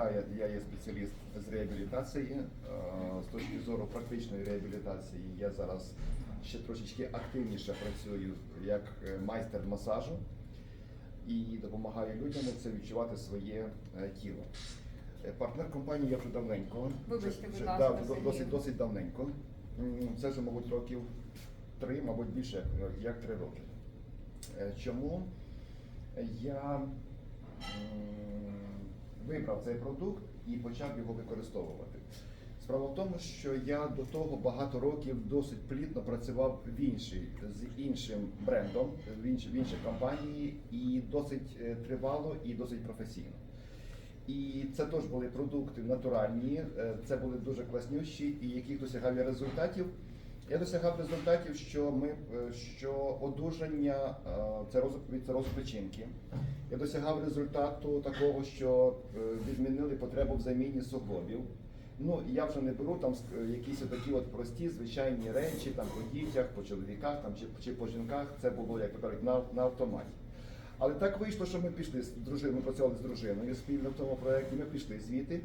да, я, я є спеціаліст з реабілітації. Е, З точки зору практичної реабілітації я зараз ще трошечки активніше працюю як е, майстер масажу і допомагаю людям це відчувати своє е, тіло. Партнер компанії я вже давненько. Вибачте, будь ласка, да, досить, досить давненько. Це вже, мабуть, років три, мабуть, більше як, три роки. Чому я вибрав цей продукт і почав його використовувати? Справа в тому, що я до того багато років досить плідно працював в іншій, з іншим брендом, в іншій, в іншій компанії, і досить е, тривало і досить професійно. І це теж були продукти натуральні, е, це були дуже класнющі, і яких досягав я результатів. Я досягав результатів, що ми е, що одужання е, це від печінки. Я досягав результату такого, що е, відмінили потребу в заміні суглобів. Ну я вже не беру там якісь такі от прості звичайні речі, там по дітях, по чоловіках там чи, чи по жінках. Це було як кажуть на, на автоматі. Але так вийшло, що ми пішли з дружиною, ми працювали з дружиною спільно в тому проєкті, ми пішли звідти.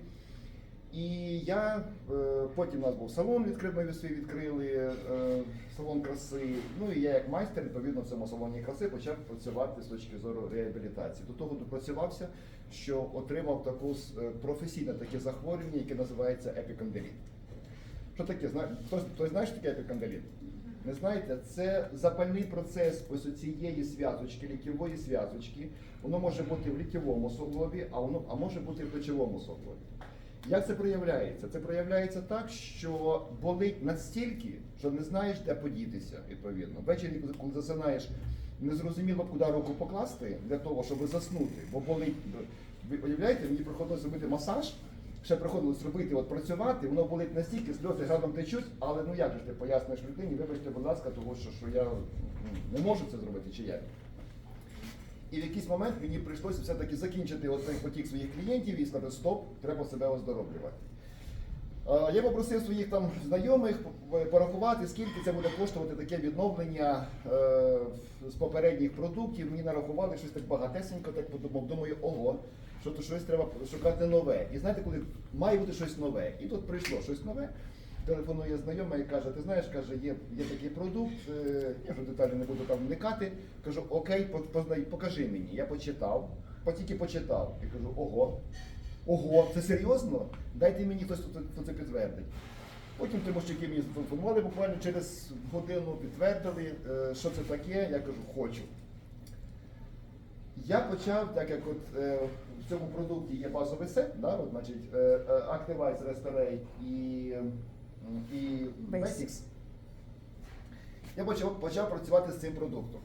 І я е, потім у нас був салон відкрив, ми свій відкрили е, салон краси. Ну і я як майстер, відповідно, в цьому салоні краси почав працювати з точки зору реабілітації. До того допрацювався, що отримав таку е, професійне таке захворювання, яке називається епікондиліт. Що таке? Хтось, хтось знає, що таке епікондиліт? Не знаєте, це запальний процес ось цієї зв'язочки, ліктєвої зв'язочки. Воно може бути в ліктєвому суглобі, а воно а може бути в плечовому суглобі. Як це проявляється? Це проявляється так, що болить настільки, що не знаєш, де подітися, відповідно. Ввечері, коли- засинаєш, незрозуміло, куди руку покласти для того, щоб заснути, бо болить. Ви уявляєте, мені приходилось зробити масаж, ще приходилось робити, от працювати, воно болить настільки, сльози градом течуть, але ну як же ти поясниш людині, вибачте, будь ласка, того, що, що я не можу це зробити, чи як. І в якийсь момент мені прийшлося все-таки закінчити цей потік своїх клієнтів і сказати, стоп, треба себе оздоровлювати. Е, Я попросив своїх там знайомих порахувати, скільки це буде коштувати таке відновлення е, з попередніх продуктів. Мені нарахували щось так багатесенько, так подумав, думаю, ого, що то щось треба шукати нове. І знаєте, коли має бути щось нове. І тут прийшло щось нове. Телефонує знайома і каже, ти знаєш, каже, є, є такий продукт, е, я вже деталі не буду там вникати. Кажу, окей, познай- покажи мені. Я почитав, по- тільки почитав. І кажу, ого, ого, це серйозно? Дайте мені хтось, хто, це підтвердить. Потім тимощики мені зателефонували буквально через годину, підтвердили, е, що це таке. Я кажу, хочу. Я почав, так як от е, в цьому продукті є базовий сет, да, от, значить, е, е, Activize, Restorate і, і Basics. Я почав, почав працювати з цим продуктом.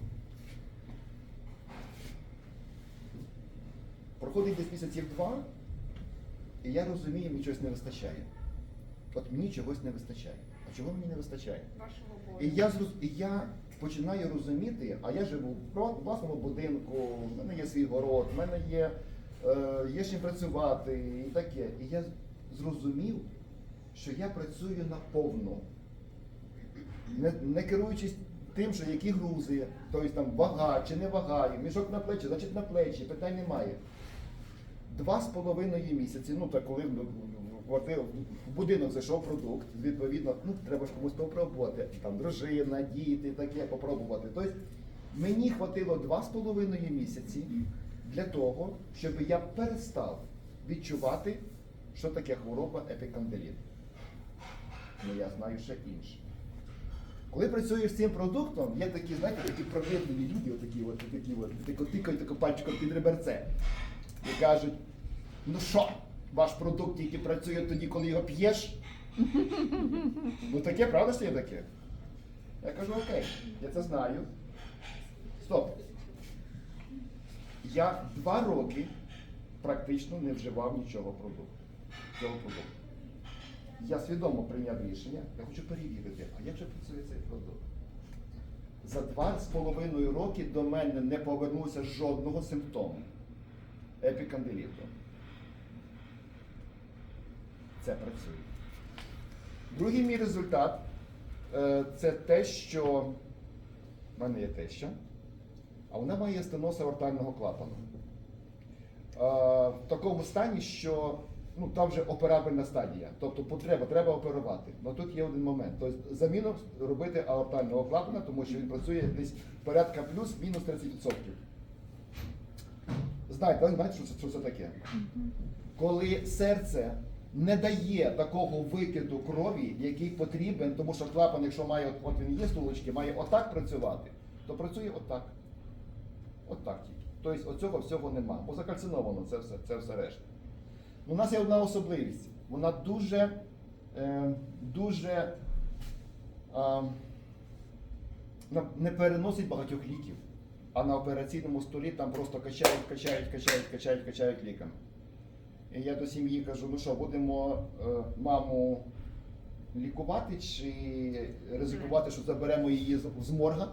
Проходить десь місяців два, і я розумію, мені чогось не вистачає. От мені чогось не вистачає. А чого мені не вистачає? Вашого І я, зроз- і я починаю розуміти, а я живу в власному будинку, в мене є свій город, в мене є, е, є чим працювати і таке. І я зрозумів, що я працюю наповну, не, не керуючись тим, що які грузи, тобто там вага чи не вага, мішок на плечі, значить на плечі, питань немає. Два з половиною місяці, ну так коли в будинок зайшов продукт, відповідно, ну треба ж комусь попробувати, там дружина, діти, таке попробувати. Тобто мені хватило два з половиною місяці для того, щоб я перестав відчувати, що таке хвороба епікандиліт. Ну я знаю ще інше. Коли працюєш з цим продуктом, є такі, знаєте, такі провідливі люди, отакі, от, такі, от, тако тикають тако пальчиком під реберце. І кажуть, ну що, ваш продукт тільки працює тоді, коли його п'єш? ну таке, правда, що є таке? Я кажу, окей, я це знаю. Стоп. Я два роки практично не вживав нічого продукту. Цього продукту. Я свідомо прийняв рішення, я хочу перевірити, а як же працює цей продукт. За два з половиною роки до мене не повернувся жодного симптому епікандиліту. Це працює. Другий мій результат е, це те, що в мене є теща, а вона має стеноз аортального клапану. Е, В такому стані, що ну там вже операбельна стадія. Тобто потреба, треба оперувати. Але тут є один момент. Тобто заміну робити аортального клапана, тому що він працює десь порядка плюс-мінус 30%. Знаєте, знаєте, що це, що це таке? Коли серце не дає такого викиду крові, який потрібен, тому що клапан, якщо має, от, от він є стулочки, має отак працювати, то працює отак. Отак тільки. Тобто оцього всього нема. Бо закальциновано це все, це все решта. У нас є одна особливість. Вона дуже, е, дуже на- не переносить багатьох ліків, а на операційному столі там просто качають, качають, качають, качають, качають ліками. І я до сім'ї кажу, ну що, будемо е, маму лікувати чи ризикувати, що заберемо її з морга?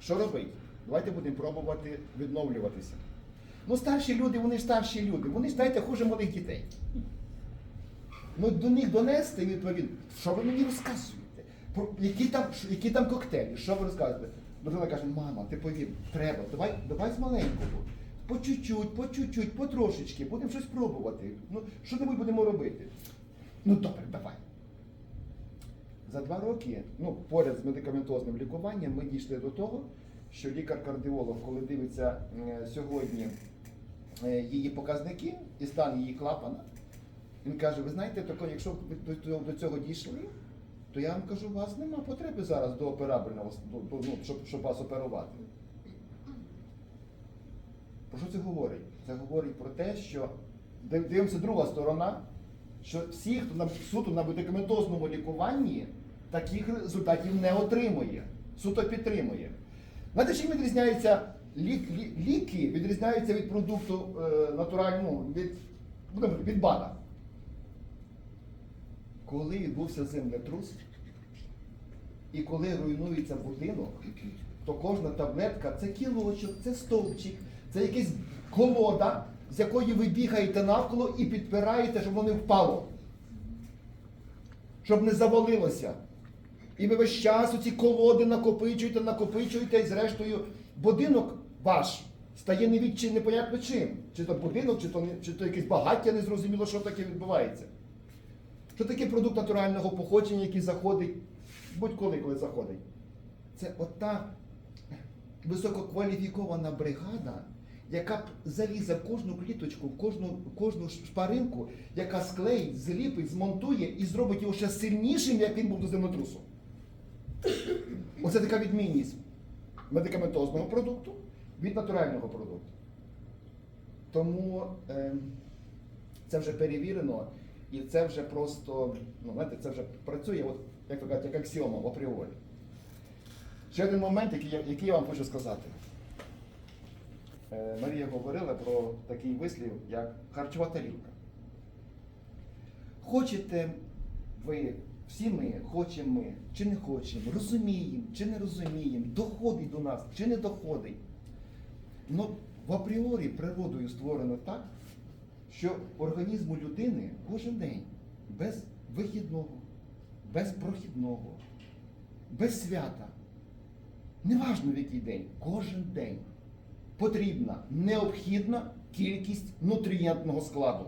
Що робити? Давайте будемо пробувати відновлюватися. Ну, старші люди, вони ж старші люди, вони ж знаєте, хуже малих дітей. Ну, до них донести відповідно, що ви мені розказуєте? Про які там, які там коктейлі? Що ви розказуєте? Дружина каже, мама, ти повір, треба, давай, давай з маленького. По чуть-чуть, по чуть-чуть, потрошечки, будемо щось пробувати. Ну, що небудь будемо робити? Ну добре, давай. За два роки, ну, поряд з медикаментозним лікуванням, ми дійшли до того, що лікар-кардіолог, коли дивиться сьогодні її показники і стан її клапана, він каже: ви знаєте, тако, якщо ви до, цього дійшли, то я вам кажу, у вас нема потреби зараз до операбельного, ну, щоб, щоб вас оперувати. Про що це говорить? Це говорить про те, що див- дивимося друга сторона, що всі, хто на суто на медикаментозному лікуванні, таких результатів не отримує. Суто підтримує. Знаєте, чим відрізняються лік, лі- ліки відрізняються від продукту е, натурального, від, ну, від БАДа. Коли відбувся землетрус, і коли руйнується будинок, то кожна таблетка це кілочок, це стовпчик, це якась колода, з якої ви бігаєте навколо і підпираєте, щоб воно впало. Щоб не завалилося. І ви весь час оці колоди накопичуєте, накопичуєте, і зрештою будинок ваш стає не непонятно чим. Чи то будинок, чи то, чи то якесь багаття незрозуміло, що таке відбувається. Що таке продукт натурального походження, який заходить будь-коли, коли заходить? Це ота висококваліфікована бригада, яка б залізе в кожну кліточку, в кожну, кожну шпаринку, яка склеїть, зліпить, змонтує і зробить його ще сильнішим, як він був до землетрусу. Оце така відмінність медикаментозного продукту від натурального продукту. Тому е, це вже перевірено, і це вже просто, ну, знаєте, це вже працює, от, як то кажуть, як аксіома в апріорі. Ще один момент, який я, який я вам хочу сказати. Е, Марія говорила про такий вислів, як харчова тарілка. Хочете ви, всі ми, хочемо ми, чи не хочемо, розуміємо, чи не розуміємо, доходить до нас, чи не доходить. Ну, в апріорі природою створено так, що організму людини кожен день без вихідного, без прохідного, без свята, неважно в який день, кожен день потрібна необхідна кількість нутрієнтного складу.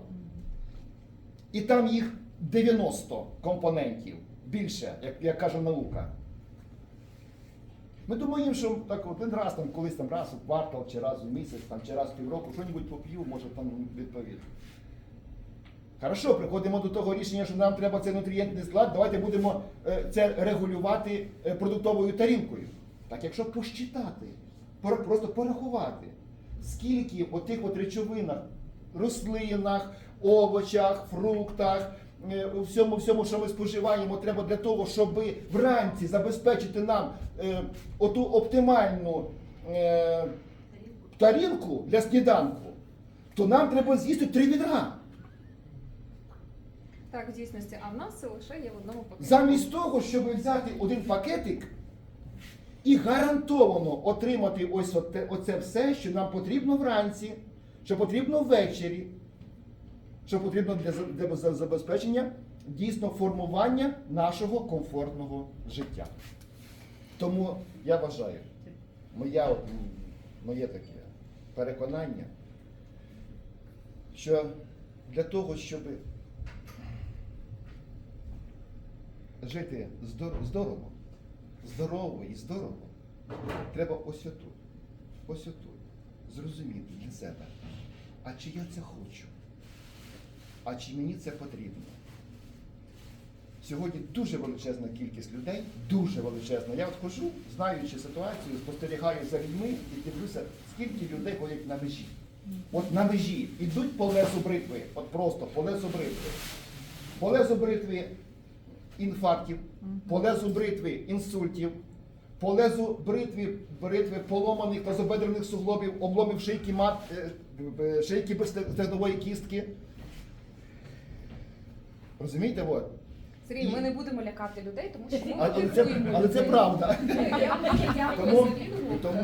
І там їх 90 компонентів більше, як, як каже наука. Ми думаємо, що так один раз там колись там раз у квартал, чи раз у місяць, там, чи раз в півроку, що-небудь поп'ю, може там відповідно. Хорошо, приходимо до того рішення, що нам треба цей нутрієнтний склад, давайте будемо е, це регулювати е, продуктовою тарілкою. Так якщо посчитати, просто порахувати, скільки в тих от речовинах, рослинах, овочах, фруктах, у всьому, всьому, що ми споживаємо, треба для того, щоб вранці забезпечити нам е, оту оптимальну е, тарілку для сніданку, то нам треба з'їсти три відра. Так, в дійсності, а в нас це лише є в одному пакеті. Замість того, щоб взяти один пакетик і гарантовано отримати ось оце все, що нам потрібно вранці, що потрібно ввечері, що потрібно для, для забезпечення дійсно формування нашого комфортного життя. Тому я вважаю, моя, моє таке переконання, що для того, щоб жити здорово, здорово і здорово, треба ось отут, ось отут зрозуміти для себе, а чи я це хочу, а чи мені це потрібно. Сьогодні дуже величезна кількість людей, дуже величезна. Я от хожу, знаючи ситуацію, спостерігаю за людьми і дивлюся, скільки людей ходять на межі. От на межі ідуть по лесу бритви, от просто по лесу бритви. По лесу бритви інфарктів, по лесу бритви інсультів, по лезу бритви, бритви поломаних та забедрених суглобів, обломів шийки, мат, е, е, шийки безстегнової кістки. Розумієте, от. Сергій, ми не будемо лякати людей, тому що ми Але це, але це правда. Я дякую Тому, тому